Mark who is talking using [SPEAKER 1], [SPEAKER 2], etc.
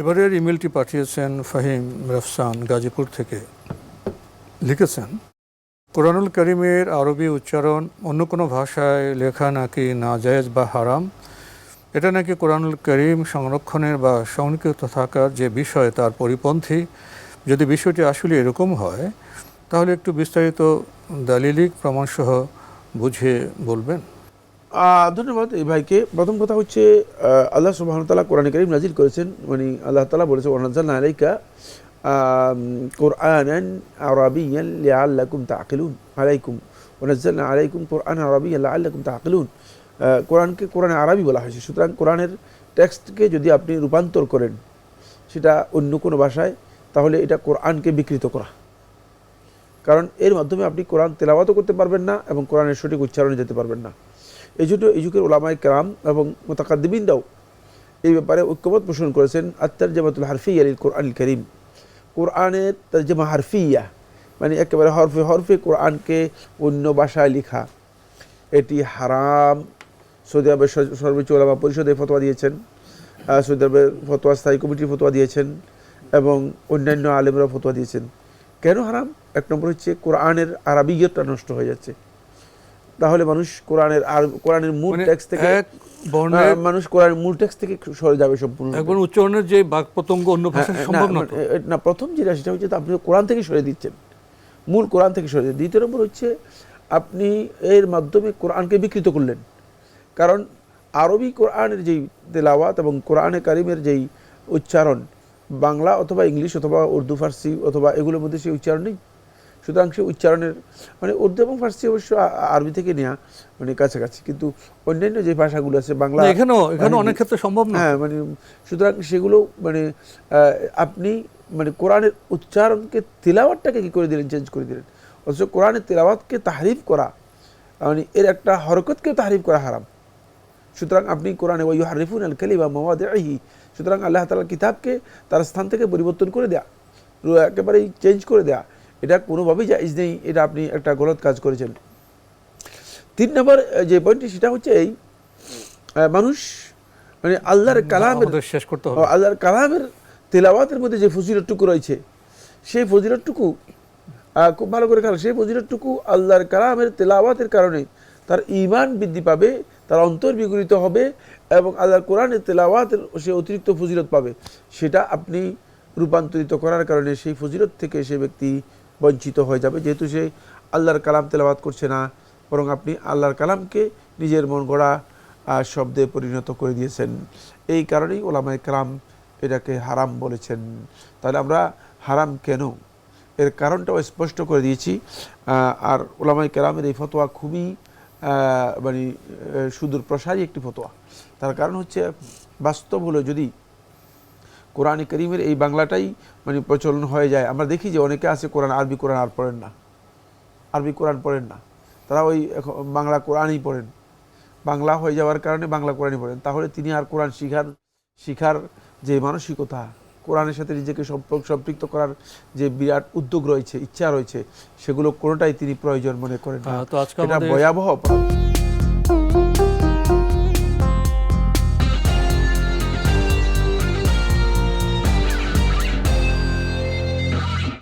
[SPEAKER 1] এবারের ইমেলটি পাঠিয়েছেন ফাহিম রফসান গাজীপুর থেকে। লিখেছেন, কোরআনুল করিমের আরবি উচ্চারণ অন্য কোনো ভাষায় লেখা নাকি নাজায়েজ বা হারাম? এটা নাকি কোরআনুল করিম সংরক্ষণের বা সংরক্ষিত থাকার যে বিষয় তার পরিপন্থী? যদি বিষয়টি আসলে এরকম হয়, তাহলে একটু বিস্তারিত দালিলিক প্রমাণসহ বুঝিয়ে বলবেন।
[SPEAKER 2] ধন্যবাদ এই ভাইকে। প্রথম কথা হচ্ছে আল্লাহ সুবাহ তালা কোরআন করিম নাজিল করেছেন। মানে আল্লাহ তালা বলেছে ওনাজাল আলাইকা কোরআন আরবিয়ান লিআল্লাকুম তাকিলুন আলাইকুম। ওনাজাল আলাইকুম কোরআন আরবিয়ান লিআল্লাকুম তাকিলুন কোরআনকে কোরআন আরবি বলা হয়েছে। সুতরাং কোরআনের টেক্সটকে যদি আপনি রূপান্তর করেন, সেটা অন্য কোনো ভাষায়, তাহলে এটা কোরআনকে বিকৃত করা। কারণ এর মাধ্যমে আপনি কোরআন তেলাওয়াতও করতে পারবেন না এবং কোরআনের সঠিক উচ্চারণে যেতে পারবেন না। এই জন্য এই যুগের ওলামায় কেরাম এবং মোতাকাদ্দিবিনরাও এই ব্যাপারে ঐক্যমত পোষণ করেছেন আত্মার জামাতুল হারফিয়া আলীল কোরআন করিম। কোরআনের তার তর্জমা হারফিয়া মানে একেবারে হরফে হরফে কোরআনকে অন্য ভাষায় লেখা। এটি হারাম। সৌদি আরবের সর- সর্বোচ্চ ওলামা পরিষদে ফতোয়া দিয়েছেন। সৌদি আরবের ফতোয়া, স্থায়ী কমিটির ফতোয়া দিয়েছেন এবং অন্যান্য আলেমরাও ফতোয়া দিয়েছেন। কেন হারাম? এক নম্বর হচ্ছে কোরআনের আরবিয়তটা নষ্ট হয়ে যাচ্ছে। তাহলে মানুষ কোরআনের আর কোরআনের মূল
[SPEAKER 1] মানে
[SPEAKER 2] টেক্সট থেকে
[SPEAKER 1] বর্ণের
[SPEAKER 2] মানুষ কোরআনের মূল টেক্সট থেকে সরে যাবে সম্পূর্ণ
[SPEAKER 1] একবার উচ্চারণের যে বাক পতঙ্গ অন্য
[SPEAKER 2] হ্যাঁ,
[SPEAKER 1] ভাষায় সম্ভব না
[SPEAKER 2] মানে, না প্রথম যেটা সেটা হচ্ছে আপনি কোরআন থেকে সরে দিচ্ছেন। মূল কোরআন থেকে সরে দিচ্ছেন। দ্বিতীয় নম্বর হচ্ছে আপনি এর মাধ্যমে কোরআনকে বিকৃত করলেন। কারণ আরবি কোরআনের যেই তেলাওয়াত এবং কোরআনে কারিমের যেই উচ্চারণ বাংলা অথবা ইংলিশ অথবা উর্দু ফার্সি অথবা এগুলোর মধ্যে সেই উচ্চারণ নেই। সুতরাং সে উচ্চারণের মানে উর্দু এবং ফার্সি অবশ্য আরবি থেকে নেওয়া মানে কাছাকাছি। কিন্তু অন্যান্য যে ভাষাগুলো আছে বাংলা
[SPEAKER 1] এখানেও এখানে
[SPEAKER 2] মানে-
[SPEAKER 1] অনেক ক্ষেত্রে সম্ভব না।
[SPEAKER 2] হ্যাঁ মানে সুতরাং সেগুলো মানে আপনি মানে কোরআনের উচ্চারণকে তিলাওয়াতটাকে কি করে দিলেন চেঞ্জ করে দিলেন? অথচ কোরআনের তিলাওয়াতকে তাহরিফ করা মানে এর একটা হরকতকে তাহরিফ করা হারাম। সুতরাং আপনি কোরআনে ওই হারিফুন আল কালিমা মাওয়াদি সুতরাং আল্লাহ তালার কিতাবকে তার স্থান থেকে পরিবর্তন করে দেয়া একেবারেই চেঞ্জ করে দেয়া এটা কোনোভাবেই জাইজ নেই এটা আপনি একটা গলত কাজ করেছেন। তিন নম্বর যে পয়েন্টটি সেটা হচ্ছে এই মানুষ মানে আল্লাহর কালামের
[SPEAKER 1] শেষ করতে হবে।
[SPEAKER 2] আল্লাহর কালামের তেলাওয়াতের মধ্যে যে ফজিলতটুকু রয়েছে সেই ফজিলতটুকু খুব ভালো করে খেয়াল সেই ফজিলতটুকু আল্লাহর কালামের তেলাওয়াতের কারণে তার ঈমান বৃদ্ধি পাবে তার অন্তর বিগলিত হবে এবং আল্লাহর কোরআনের তেলাওয়াতের সে অতিরিক্ত ফজিলত পাবে। সেটা আপনি রূপান্তরিত করার কারণে সেই ফজিলত থেকে সে ব্যক্তি বঞ্চিত হয়ে যাবে। যেহেতু সে আল্লাহর কালাম তেলাওয়াত করছে না, বরং আপনি আল্লাহর কালামকে নিজের মন গড়া শব্দে পরিণত করে দিয়েছেন। এই কারণেই ওলামায় কালাম এটাকে হারাম বলেছেন। তাহলে আমরা হারাম কেন? এর কারণটাও স্পষ্ট করে দিয়েছি। আর ওলামাই কেরামের এই ফতোয়া খুবই মানে সুদূর প্রসারী একটি ফতোয়া। তার কারণ হচ্ছে, বাস্তব হলো যদি কোরআন করিমের এই বাংলাটাই মানে প্রচলন হয়ে যায়। আমরা দেখি যে অনেকে আছে কোরআন আরবি কোরআন আর পড়েন না। আরবি কোরআন পড়েন না। তারা ওই বাংলা কোরআনই পড়েন। বাংলা হয়ে যাওয়ার কারণে বাংলা কোরআনই পড়েন। তাহলে তিনি আর কোরআন শিখার শিখার যে মানসিকতা কোরআনের সাথে নিজেকে সম্পর্ক সম্পৃক্ত করার যে বিরাট উদ্যোগ রয়েছে ইচ্ছা রয়েছে সেগুলো কোনোটাই তিনি প্রয়োজন মনে করেন না। এটা ভয়াবহ অপরাধ।